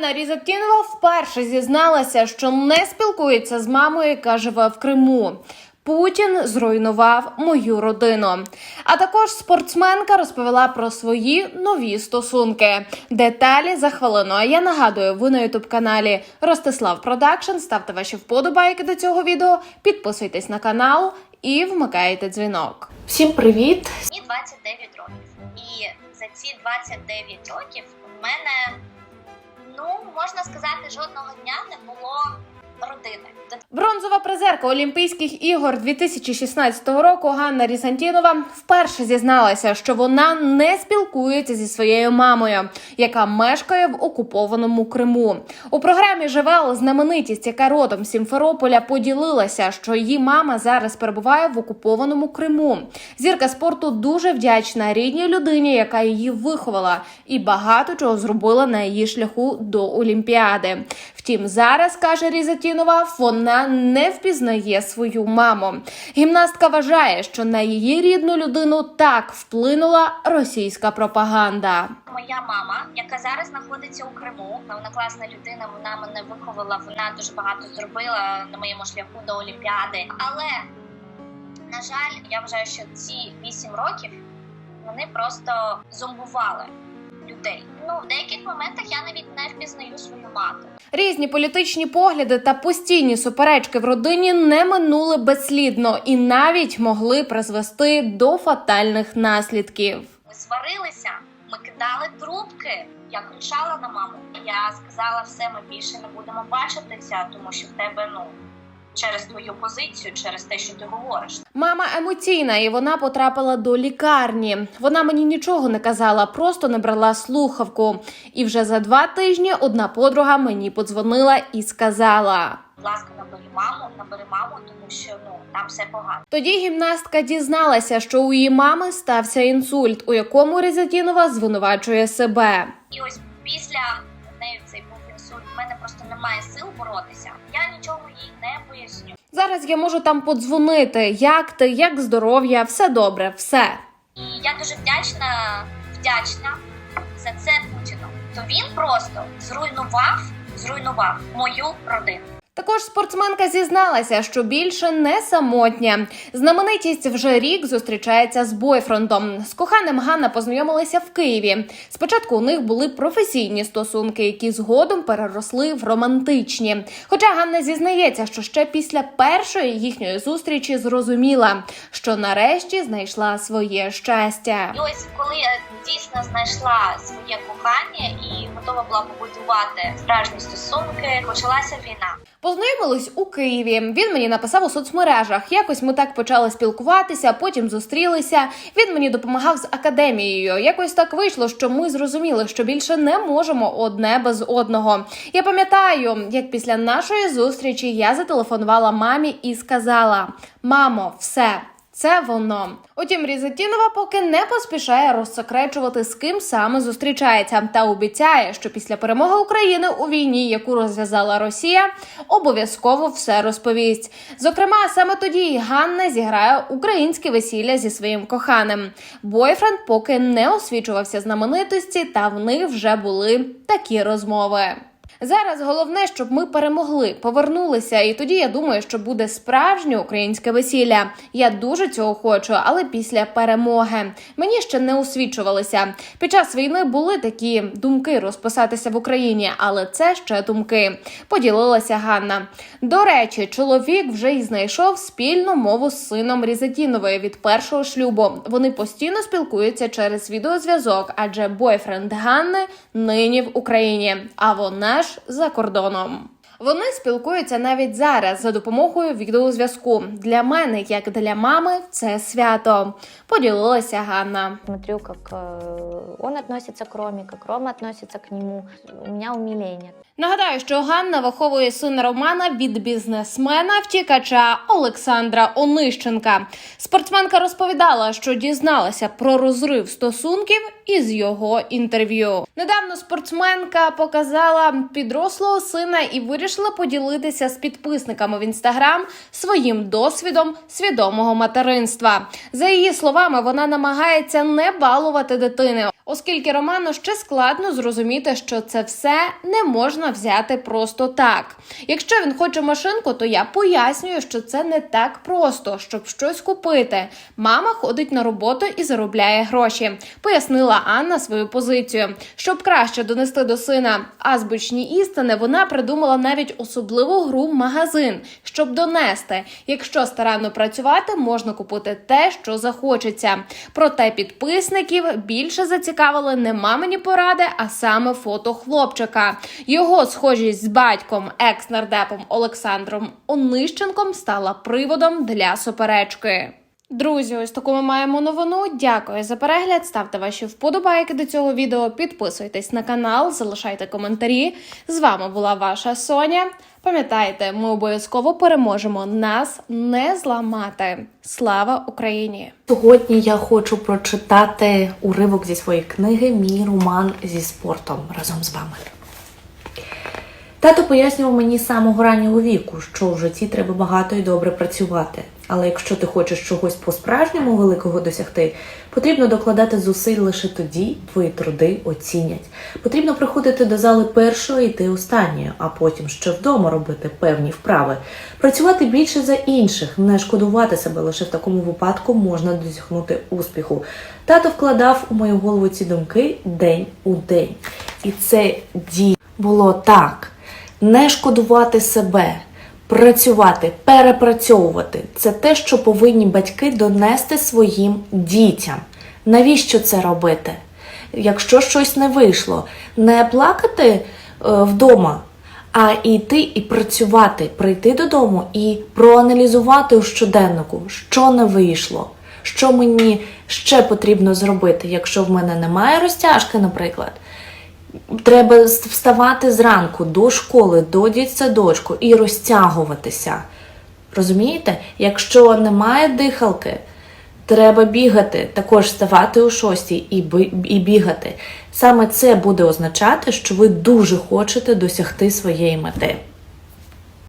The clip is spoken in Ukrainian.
Ганна Різатінова вперше зізналася, що не спілкується з мамою, яка живе в Криму. Путін зруйнував мою родину. А також спортсменка розповіла про свої нові стосунки. Деталі за хвилину. А я нагадую, ви на ютуб каналі Ростислав Продакшн. Ставте ваші вподобайки до цього відео, підписуйтесь на канал і вмикайте дзвінок. Всім привіт! Мені 29 років. І за ці 29 років в мене, ну можна сказати, жодного дня не було родини. Бронзова призерка Олімпійських ігор 2016 року Ганна Різантінова вперше зізналася, що вона не спілкується зі своєю мамою, яка мешкає в окупованому Криму. У програмі Живел знаменитість, яка родом Сімферополя, поділилася, що її мама зараз перебуває в окупованому Криму. Зірка спорту дуже вдячна рідній людині, яка її виховала, і багато чого зробила на її шляху до Олімпіади. Втім, зараз каже Різатінова, вона не впізнає свою маму. Гімнастка вважає, що на її рідну людину так вплинула російська пропаганда. моя мама, яка зараз знаходиться у Криму, вона класна людина. Вона мене виховала. Вона дуже багато зробила на моєму шляху до Олімпіади. Але на жаль, я вважаю, що ці 8 років вони просто зомбували людей. Ну в деяких моментах я навіть не впізнаю свою мати. Різні політичні погляди та постійні суперечки в родині не минули безслідно і навіть могли призвести до фатальних наслідків. Ми сварилися, ми кидали трубки. Я кричала на маму. Я сказала, все, ми більше не будемо бачитися, тому що в тебе ну через твою позицію, через те, що ти говориш. Мама емоційна, і вона потрапила до лікарні. Вона мені нічого не казала, просто не брала слухавку. І вже за два тижні одна подруга мені подзвонила і сказала. Будь ласка, набери маму, набери маму, тому що ну там все погано. Тоді гімнастка дізналася, що у її мами стався інсульт, у якому Резатінова звинувачує себе. І ось після неї цей був інсульт. В мене просто немає сил боротися. Я нічого їй не поясню. Зараз я можу там подзвонити. Як ти, як здоров'я, все добре, все. І я дуже вдячна, вдячна за це Путіну. То він просто зруйнував, зруйнував мою родину. Також спортсменка зізналася, що більше не самотня. Знаменитість вже рік зустрічається з бойфрендом. З коханим Ганна познайомилася в Києві. Спочатку у них були професійні стосунки, які згодом переросли в романтичні. Хоча Ганна зізнається, що ще після першої їхньої зустрічі зрозуміла, що нарешті знайшла своє щастя. І ось коли я дійсно знайшла своє кохання і готова була побудувати справжні стосунки, почалася війна. Познайомились у Києві. Він мені написав у соцмережах. Якось ми так почали спілкуватися, потім зустрілися. Він мені допомагав з академією. Якось так вийшло, що ми зрозуміли, що більше не можемо одне без одного. Я пам'ятаю, як після нашої зустрічі я зателефонувала мамі і сказала: Мамо, все. Це воно. Утім, Різатінова поки не поспішає розсекречувати, з ким саме зустрічається, та обіцяє, що після перемоги України у війні, яку розв'язала Росія, обов'язково все розповість. Зокрема, саме тоді Ганна зіграє українське весілля зі своїм коханим. Бойфренд поки не освічувався знаменитості, та в них вже були такі розмови. Зараз головне, щоб ми перемогли, повернулися, і тоді я думаю, що буде справжнє українське весілля. Я дуже цього хочу, але після перемоги мені ще не освічувалися. Під час війни були такі думки розписатися в Україні, але це ще думки. Поділилася Ганна. До речі, чоловік вже й знайшов спільну мову з сином Різатінової від першого шлюбу. Вони постійно спілкуються через відеозв'язок, адже бойфренд Ганни нині в Україні, а вона ж за кордоном. Вони спілкуються навіть зараз за допомогою відеозв'язку. Для мене, як для мами, це свято. Поділилася Ганна. Смотрю, как э, он относится к Роме, как Рома относится к нему. У меня умиление. Нагадаю, що Ганна виховує сина Романа від бізнесмена втікача Олександра Онищенка. Спортсменка розповідала, що дізналася про розрив стосунків із його інтерв'ю. Недавно спортсменка показала підрослого сина і вирішила поділитися з підписниками в інстаграм своїм досвідом свідомого материнства. За її словами, вона намагається не балувати дитини. Оскільки Роману ще складно зрозуміти, що це все не можна взяти просто так. Якщо він хоче машинку, то я пояснюю, що це не так просто, щоб щось купити. Мама ходить на роботу і заробляє гроші, пояснила Анна свою позицію. Щоб краще донести до сина азбучні істини, вона придумала навіть особливу гру магазин, щоб донести. Якщо старанно працювати, можна купити те, що захочеться. Проте підписників більше зацікавили не мамині поради, а саме фото хлопчика. Його схожість з батьком, екс-нардепом Олександром Онищенком, стала приводом для суперечки. Друзі, ось таку ми маємо новину. Дякую за перегляд. Ставте ваші вподобайки до цього відео. Підписуйтесь на канал, залишайте коментарі. З вами була ваша Соня. Пам'ятайте, ми обов'язково переможемо. Нас не зламати. Слава Україні! Сьогодні я хочу прочитати уривок зі своєї книги Мій роман зі спортом разом з вами. Тато пояснював мені з самого раннього віку, що в житті треба багато і добре працювати. Але якщо ти хочеш чогось по-справжньому великого досягти, потрібно докладати зусиль лише тоді твої труди оцінять. Потрібно приходити до зали першого і йти останньою, а потім ще вдома робити певні вправи. Працювати більше за інших, не шкодувати себе лише в такому випадку можна досягнути успіху. Тато вкладав у мою голову ці думки день у день. І це дій було так: не шкодувати себе. Працювати, перепрацьовувати це те, що повинні батьки донести своїм дітям. Навіщо це робити? Якщо щось не вийшло, не плакати е, вдома, а йти і працювати, прийти додому і проаналізувати у щоденнику, що не вийшло, що мені ще потрібно зробити, якщо в мене немає розтяжки, наприклад. Треба вставати зранку до школи, до дітсадочку і розтягуватися. Розумієте? Якщо немає дихалки, треба бігати, також вставати о шостій і бігати. Саме це буде означати, що ви дуже хочете досягти своєї мети.